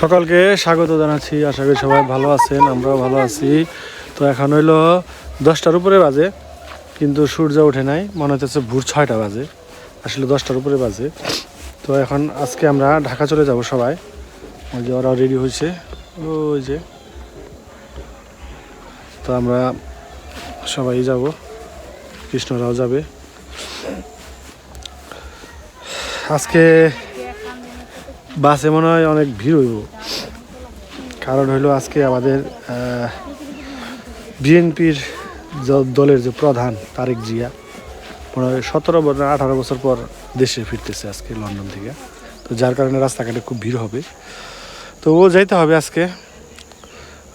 সকালকে স্বাগত জানাচ্ছি। আশা করি সবাই ভালো আছেন, আমরাও ভালো আছি। তো এখন হইল দশটার উপরে বাজে, কিন্তু সূর্য ওঠে নাই, মনে হচ্ছে ভোর ছয়টা বাজে। আসলে দশটার উপরে বাজে। তো এখন আজকে আমরা ঢাকা চলে যাব সবাই। ওই যে ওরাও রেডি হয়েছে ওই যে। তো আমরা সবাই যাব। কৃষ্ণরাও যাবে। আজকে বাসে মনে হয় অনেক ভিড় হইব। কারণ হইল আজকে আমাদের বিএনপির দলের যে প্রধান তারেক জিয়া, মনে হয় সতেরো বছর আঠারো বছর পর দেশে ফিরতেছে আজকে লন্ডন থেকে। তো যার কারণে রাস্তাঘাটে খুব ভিড় হবে। তো ও যাইতে হবে আজকে।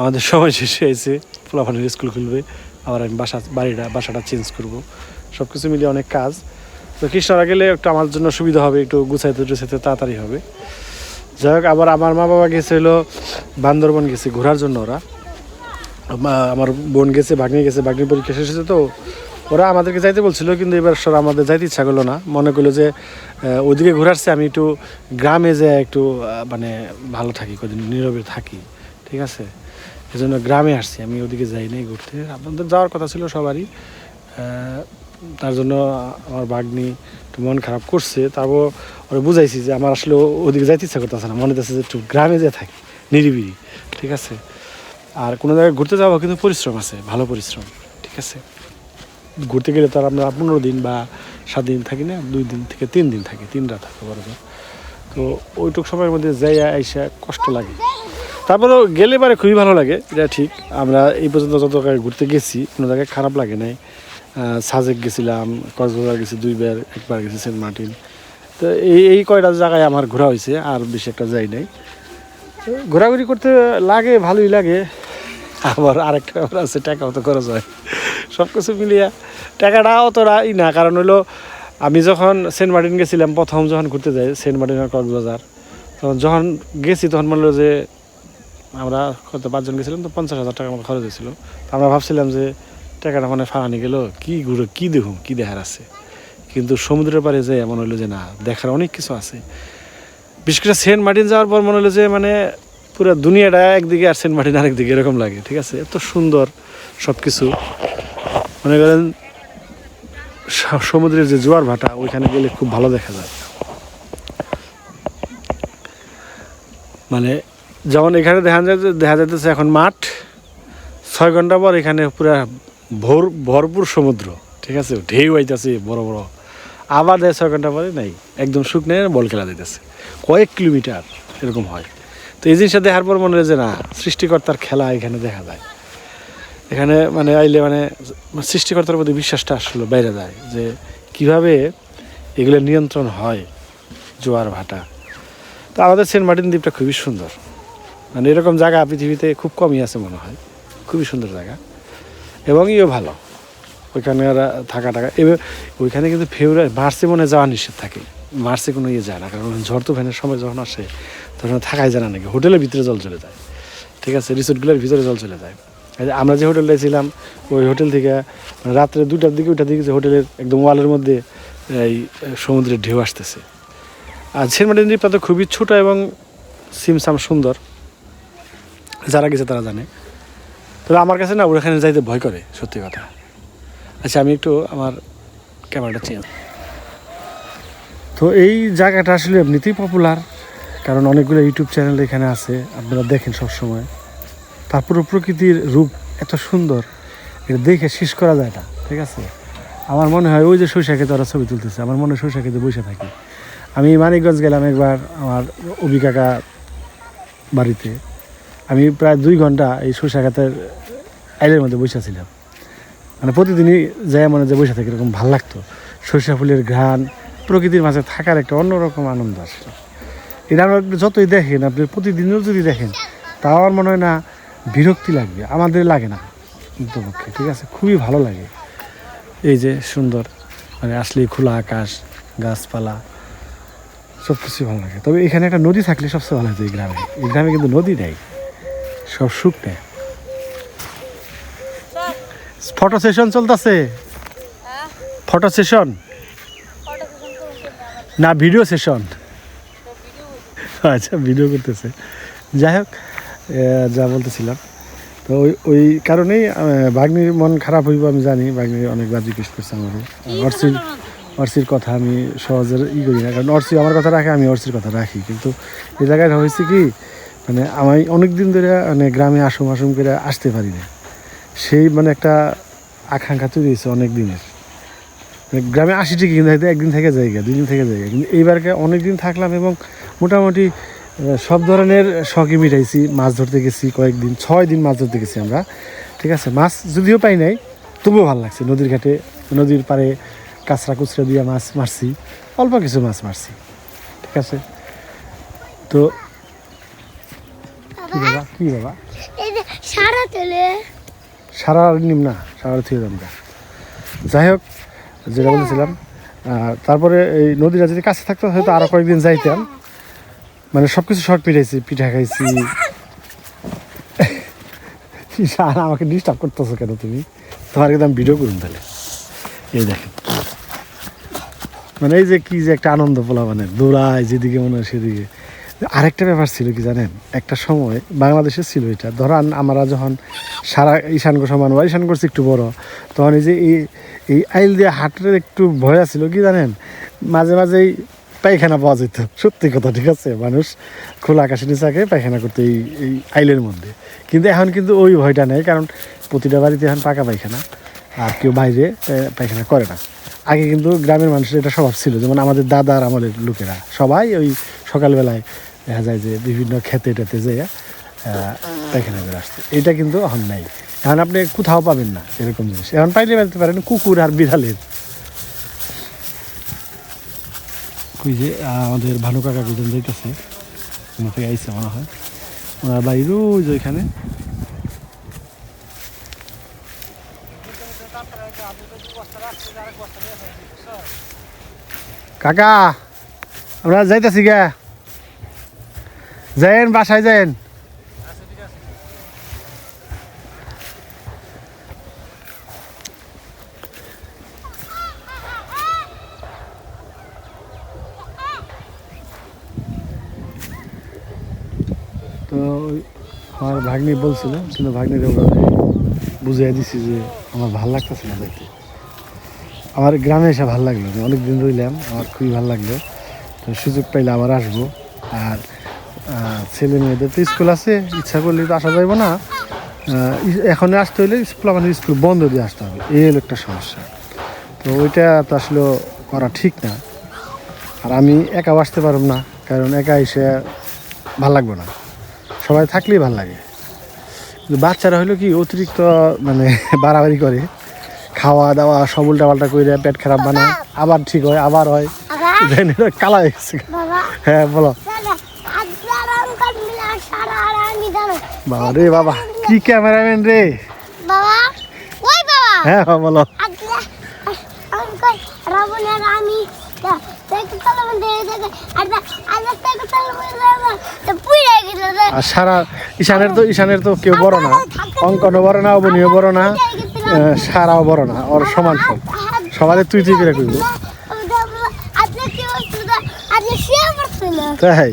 আমাদের সময় শেষে এসে ফুলাফানের স্কুল খুলবে। আবার আমি বাসা, বাড়িটা, বাসাটা চেঞ্জ করব। সব কিছু মিলিয়ে অনেক কাজ। তো কৃষ্ণরা গেলে একটু আমার জন্য সুবিধা হবে, একটু গুছাইতে টুছাইতে তাড়াতাড়ি হবে। যাই হোক, আবার আমার মা বাবা গেছে হলো বান্দরবন গেছে ঘোরার জন্য ওরা। আমার বোন গেছে, ভাগ্নি গেছে ভাগ্নির পরীক্ষা শেষ হয়েছে তো। ওরা আমাদেরকে যাইতে বলছিল, কিন্তু এবার সর আমাদের যাইতে ইচ্ছা করল না। মনে করল যে ওদিকে ঘোরাচ্ছে, আমি একটু গ্রামে যে একটু মানে ভালো থাকি, কদিন নীরবে থাকি, ঠিক আছে? এই জন্য গ্রামে আসছি, আমি ওদিকে যাই নাই ঘুরতে। আপনাদের যাওয়ার কথা ছিল সবারই। তার জন্য আমার ভাগ্নি একটু মন খারাপ করছে, তারপর ওরা বুঝাইছি যে আমার আসলে ওদিকে যাইতে ইচ্ছা করতেছে না। মনে হচ্ছে যে একটু গ্রামে যে থাকি, নিরিবিলি, ঠিক আছে? আর কোনো জায়গায় ঘুরতে যাওয়া কিন্তু পরিশ্রম আছে, ভালো পরিশ্রম, ঠিক আছে? ঘুরতে গেলে তো আর আমরা পনেরো দিন বা সাত দিন থাকি না, দুই দিন থেকে তিন দিন থাকি, তিন রাত থাকতে পারব। তো ওইটুক সময়ের মধ্যে যাইয়া আইসা কষ্ট লাগে। তারপরেও গেলে পারে খুবই ভালো লাগে, এটা ঠিক। আমরা এই পর্যন্ত যত জায়গায় ঘুরতে গেছি, কোনো জায়গায় খারাপ লাগে নাই। সাজেক গেছিলাম, কক্সবাজার গেছি দুইবার, একবার গেছি সেন্ট মার্টিন। তো এই এই কয়টা জায়গায় আমার ঘোরা হয়েছে, আর বেশি একটা যাই নাই। ঘোরাঘুরি করতে লাগে, ভালোই লাগে। আবার আরেকটা ব্যাপার আছে, টাকাও তো খরচ হয়। সব কিছু মিলিয়ে টাকাটা অতটা ই না, কারণ হলো আমি যখন সেন্ট মার্টিন গেছিলাম, প্রথম যখন ঘুরতে যাই, সেন্ট মার্টিন আর কক্সবাজার, তখন যখন গেছি, তখন মনে যে আমরা কত, পাঁচজন গেছিলাম তো পঞ্চাশ হাজার টাকা মতো খরচ হয়েছিল। আমরা ভাবছিলাম যে টাকাটা মানে ফারানি গেল, কী ঘুরে, কী দেখুন কী দেখার আছে? কিন্তু সমুদ্রের পাড়ে যে এমন হলো যে না, দেখার অনেক কিছু আছে। বিশেষ করে সেন্ট মার্টিন যাওয়ার পর মনে হলো যে মানে পুরো দুনিয়াটা একদিকে আর সেন্ট মার্টিন আরেকদিকে এরকম লাগে, ঠিক আছে? এত সুন্দর সব কিছু মনে করেন সমুদ্রের যে জোয়ার ভাটা, ওইখানে গেলে খুব ভালো দেখা যায়। মানে যেমন এখানে দেখা যায় দেখা যাইতেছে এখন মাঠ, ছয় ঘণ্টা পর এখানে পুরা ভোর ভরপুর সমুদ্র, ঠিক আছে? ঢেউ আইতেছে বড় বড়। আবার দেয় ছয় ঘণ্টা পরে নাই, একদম শুকনে বল খেলা দিতেছে কয়েক কিলোমিটার এরকম হয়। তো এই জিনিসটা দেখার পর মনে হয় যে না, সৃষ্টিকর্তার খেলা এখানে দেখা যায়। এখানে মানে আইলে মানে সৃষ্টিকর্তার প্রতি বিশ্বাসটা আসলে বাইরে যায় যে কীভাবে এগুলো নিয়ন্ত্রণ হয় জোয়ার ভাটা। তো আমাদের সেন্ট মার্টিন দ্বীপটা খুবই সুন্দর। মানে এরকম জায়গা পৃথিবীতে খুব কমই আছে মনে হয়। খুবই সুন্দর জায়গা। এবং ইও ভালো। ওইখানে থাকা টাকা। এবার ওইখানে কিন্তু ফেব্রুয়ারি, মার্চে মনে যাওয়া নিষেধ থাকে। মার্চে কোনো ইয়ে যায় না, কারণ ঝড় তো তুফানের সময় যখন আসে, তখন থাকাই যায় না নাকি। হোটেলের ভিতরে জল চলে যায়। ঠিক আছে, রিসোর্টগুলোর ভিতরে জল চলে যায়। আমরা যে হোটেলটায় ছিলাম, ওই হোটেল থেকে মানে রাত্রে দুটার দিকে, ওইটার দিকে যে হোটেলের একদম ওয়ালের মধ্যে এই সমুদ্রের ঢেউ আসতেছে। আর মার্টিন দ্বীপটা তো খুবই ছোট এবং সিমসাম সুন্দর। যারা গেছে তারা জানে। তবে আমার কাছে না ওখানে যাইতে ভয় করে, সত্যি কথা। আচ্ছা আমি একটু আমার ক্যামেরাটা চেঞ্জ তো এই জায়গাটা আসলে এমনিতেই পপুলার কারণ অনেকগুলো ইউটিউব চ্যানেল এখানে আছে, আপনারা দেখেন সব সময় তারপরে প্রকৃতির রূপ এত সুন্দর, এটা দেখে শেষ করা যায় না, ঠিক আছে? আমার মনে হয় ওই যে খেতে ওরা ছবি তুলতেছে, আমার মনে হয় খেতে বসে থাকি। আমি মানিকগঞ্জ গেলাম একবার আমার অভি কাকা বাড়িতে। আমি প্রায় দুই ঘণ্টা এই সরিষা খাতের আইলের মধ্যে বসে ছিলাম। মানে প্রতিদিনই যাই মনে যে বসে থাকি, এরকম ভালো লাগতো। সরিষা ফুলের ঘ্রাণ, প্রকৃতির মাঝে থাকার একটা অন্যরকম আনন্দ আসে এটা আমরা যতই দেখেন, আপনি প্রতিদিনও যদি দেখেন, তাও আমার মনে হয় না বিরক্তি লাগবে, আমাদের লাগে না পক্ষে ঠিক আছে? খুবই ভালো লাগে। এই যে সুন্দর মানে আসলেই খোলা আকাশ, গাছপালা সব কিছুই ভালো লাগে। তবে এখানে একটা নদী থাকলে সবচেয়ে ভালো হতো এই গ্রামে। এই গ্রামে কিন্তু নদী নেই, সব শুকনে ফটো সেশন চলতেছে। Photo session? না ভিডিও সেশন। আচ্ছা ভিডিও করতেছে। যাই হোক যা বলতেছিলাম। তো ওই ওই কারণেই আহ, ভাগ্নির মন খারাপ হইব আমি জানি। ভাগ্নি অনেকবার জিজ্ঞেস করছে আমাকে অর্চির অর্চির কথা আমি সহজে ই করি না। কারণ অর্চি আমার কথা রাখে আমি অর্সির কথা রাখি। কিন্তু এই জায়গায় হয়েছে কি মানে আমি অনেক দিন ধরে মানে গ্রামে আসুম আসুম করে আসতে পারি না সেই মানে একটা আকাঙ্ক্ষা তৈরি হয়েছে অনেক দিনের। মানে গ্রামে আসি ঠিকই কিন্তু একদিন থেকে জায়গা দুই দিন থেকে জায়গা। কিন্তু এইবারকে অনেক দিন থাকলাম এবং মোটামুটি সব ধরনের শখই মিটাইছি। মাছ ধরতে গেছি কয়েকদিন ছয় দিন মাছ ধরতে গেছি আমরা। ঠিক আছে মাছ যদিও পাই নাই তবুও ভালো লাগছে। নদীর ঘাটে নদীর পাড়ে কাঁচরা কুচরা দিয়ে মাছ মারছি অল্প কিছু মাছ মারছি। ঠিক আছে? তো কি বাবা? কি বাবা? সারা তেলে সারা নিম না, সারা দাম যাই হোক, যেটা বলছিলাম তারপরে এই নদীটা যদি কাছে থাকতো, হয়তো আরও কয়েকদিন যাইতাম। মানে সব কিছু শর্ট পিঠাইছি পিঠা খাইছি। আর আমাকে ডিস্টার্ব করতেছো কেন তুমি? তোমার কিন্তু আমি ভিডিও করুন তাহলে। এই দেখেন। মানে এই যে কি যে একটা আনন্দ পোলা মানে দৌড়ায় যেদিকে মনে হয় সেদিকে। আরেকটা ব্যাপার ছিল কি জানেন? একটা সময় বাংলাদেশে ছিল এটা। ধরান আমরা যখন সারা ঈশান সমান বা ঈশান করছি একটু বড়, তখন এই যে এই এই আইল দিয়ে হাটের একটু ভয় ছিল কি জানেন? মাঝে মাঝেই পায়খানা পাওয়া যেত। সত্যি কথা, ঠিক আছে? মানুষ খোলা আকাশের নিচাকে পায়খানা করতে এই এই আইলের মধ্যে। কিন্তু এখন কিন্তু ওই ভয়টা নেই, কারণ প্রতিটা বাড়িতে এখন পাকা পায়খানা, আর কেউ বাইরে পায়খানা করে না। আগে কিন্তু গ্রামের মানুষের এটা স্বভাব ছিল, যেমন আমাদের দাদার আমলের লোকেরা। সবাই ওই সকালবেলায় দেখা যায় যে বিভিন্ন খেতে টেতে যেয়ে পায়খানা করে আসছে। এটা কিন্তু এখন নাই। এখন আপনি কোথাও পাবেন না এরকম জিনিস। এখন পাইলে পেতে পারেন, কুকুর আর বিড়ালের। ওই যে আমাদের ভানু কাকা দুজন যাইতেছে। ওখান থেকে আইসে মনে হয়। ওনার বাড়ির ওই ওইখানে। কাকা, আমরা যাইতেছি গে। যাইন বাসায় যাইন তো আমার ভাগ্নি বলছিল, কিন্তু ভাগ্নির বুঝিয়ে দিছি যে আমার ভালো লাগতেছে না যাইতে আমার গ্রামে এসে ভালো লাগল অনেক দিন রইলাম, আমার খুবই ভালো লাগল। তো সুযোগ পাইলে আবার আসব। আর ছেলে মেয়েদের তো স্কুল আছে ইচ্ছা করলে তো আসা যাইব না। এখন আসতে হলে স্কুল আমাদের স্কুল বন্ধ দিয়ে আসতে হবে। এই হলো একটা সমস্যা। তো ওইটা তো আসলে করা ঠিক না। আর আমি একাও আসতে পারব না কারণ একা এসে ভালো লাগবে না। সবাই থাকলেই ভালো লাগে। কিন্তু বাচ্চারা হলো কি অতিরিক্ত মানে বাড়াবাড়ি করে। খাওয়া দাওয়া সব উল্টা পাল্টা করে পেট খারাপ বানায়। আবার ঠিক হয় আবার হয়। কালা হয়ে গেছে হ্যাঁ বলো দাদা আজকাল অঙ্কন মিলা সারা আর আমি জানো বাবা রে বাবা কি ক্যামেরাম্যান রে? বাবা ওই বাবা। হ্যাঁ বলো। রাবণের আমি আর সারা ঈশানের তো ঈশানের তো কেউ বড় না। অঙ্কনও বড় না অবনীয় বড় না সারাও বড় না ওর সমান সব। সবাই তুই তুই করে কইব আপনি কি বলছিল? আপনি শুয়ে পড়ছিলেন তাই।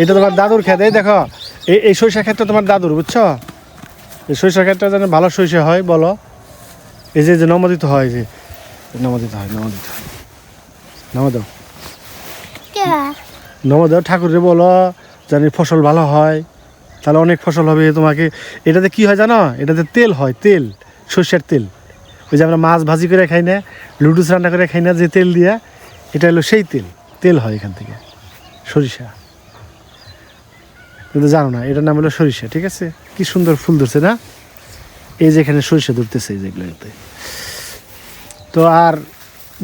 এটা তোমার দাদুর খেত এই দেখো। এই এই সরিষা ক্ষেতটা তোমার দাদুর বুঝছ? এই সরিষা ক্ষেতটা যেন ভালো সরিষা হয় বলো। এই যে যে নমদিত হয় যে। নমদিত হয় নমদিত হয়। নমদাও কে? নমদাও ঠাকুরে বলো জানি ফসল ভালো হয়। তাহলে অনেক ফসল হবে তোমাকে। এটাতে কি হয় জানো? এটাতে তেল হয় তেল সর্ষের তেল। ওই যে আমরা মাছ ভাজি করে খাই না লুডুস রান্না করে খাই না যে তেল দিয়া এটা হলো সেই তেল। তেল হয় এখান থেকে সরিষা। কিন্তু জানো না, এটার নাম হলো সরিষা, ঠিক আছে? কি সুন্দর ফুল ধরছে না? এই যে এখানে সরিষা ধরতেছে, এই যেগুলোতে তো আর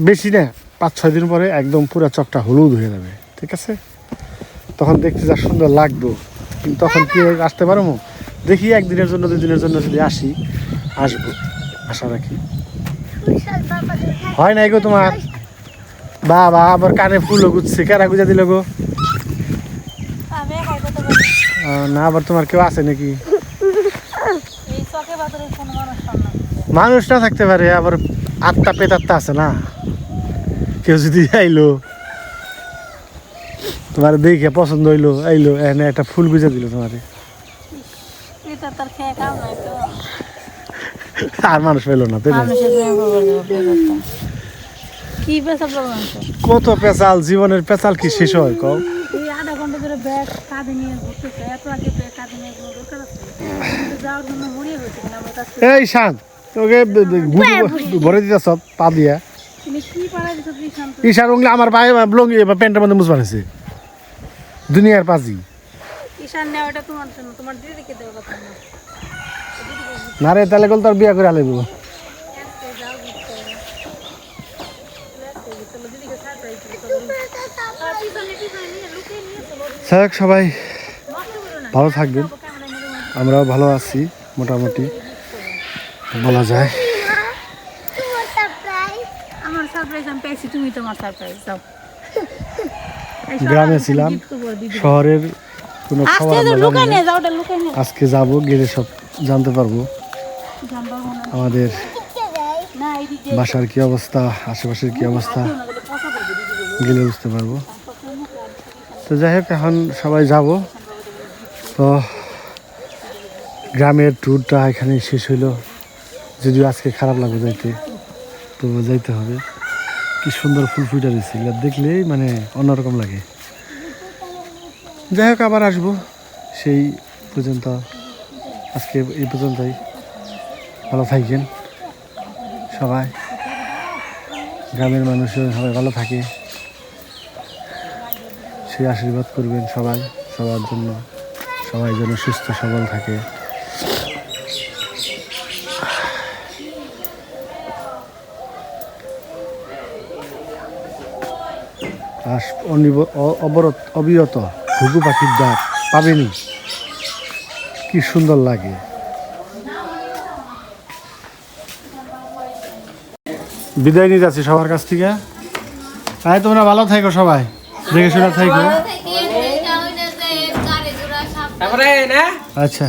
বেশি না, পাঁচ ছয় দিন পরে একদম পুরো চকটা হলুদ হয়ে যাবে, ঠিক আছে? তখন দেখতে যা সুন্দর লাগবে। কিন্তু তখন কি আসতে পারব দেখি একদিনের জন্য, দুদিনের জন্য যদি আসি, আসব, আশা রাখি। হয় নাই গো তোমার? বাবা, আবার কানে ফুলও গুজছে, কারা গুজা দিল গো আমি একাই করতে পারি আহ, না আবার তোমার কেউ আছে নাকি? মানুষ না থাকতে পারে আবার আত্মা পেতাত্তা আছে না? কেউ যদি আইলো তোমার দেখে পছন্দ হইল আইলো এনে একটা ফুল গুজে দিল তোমারে। আর মানুষ পেল না তাই না? কত পেঁচাল জীবনের পেঁচাল কি শেষ হয় কও এই আধা ঘণ্টা ধরে ব্যাগ কাঁধে নিয়ে ঘুরতেছে। এত আগে ব্যাগ কাঁধে নিয়ে কোনো দরকার আছে? যাওয়ার জন্য মরিয়ে হয়েছে কিনা আমার কাছে? এই শান্ত তোকে ব- ব- গুটি ভরে দিতে সব পা দিয়া। উংলে আমার পায়ে লঙ্গি প্যান্টের মধ্যে মুছ বানাইছে। দুনিয়ার পাজি। ঈশান নেওয়া তোমার জন্য। তোমার দিদিকে দেওয়ার কথা না। রে তাহলে কল তোর বিয়া করে আলাইব। যাই হোক সবাই ভালো থাকবেন। আমরাও ভালো আছি মোটামুটি। বলা যায়। গ্রামে ছিলাম। শহরের কোনো খাবার আজকে যাব গেলে সব জানতে পারব। আমাদের বাসার কি অবস্থা আশেপাশের কি অবস্থা গেলে বুঝতে পারব। তো যাই হোক, এখন সবাই যাব। তো গ্রামের ট্যুরটা এখানে শেষ হইল। যদিও আজকে খারাপ লাগবে যাইতে তো যাইতে হবে। কি সুন্দর ফুল ফুটা দিয়েছে এগুলো দেখলেই মানে অন্যরকম লাগে। যাই হোক, আবার আসব। সেই পর্যন্ত, আজকে এই পর্যন্তই। ভালো থাকবেন সবাই। গ্রামের মানুষও সবাই ভালো থাকে। সেই আশীর্বাদ করবেন সবাই, সবার জন্য। সবাই যেন সুস্থ, সবল থাকে। অবরত অবিরত, ঘুঘু পাখির ডাক পাবেনি। কি সুন্দর লাগে। বিদায় নিতে আছি সবার কাছ থেকে। তাই তোমরা ভালো থাকো সবাই। দেখে শোনা থাকবে আচ্ছা।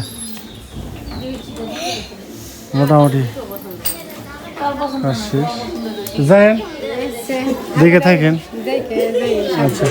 মোটামুটি। শেষ যায়েন দেখে থাকেন। আচ্ছা।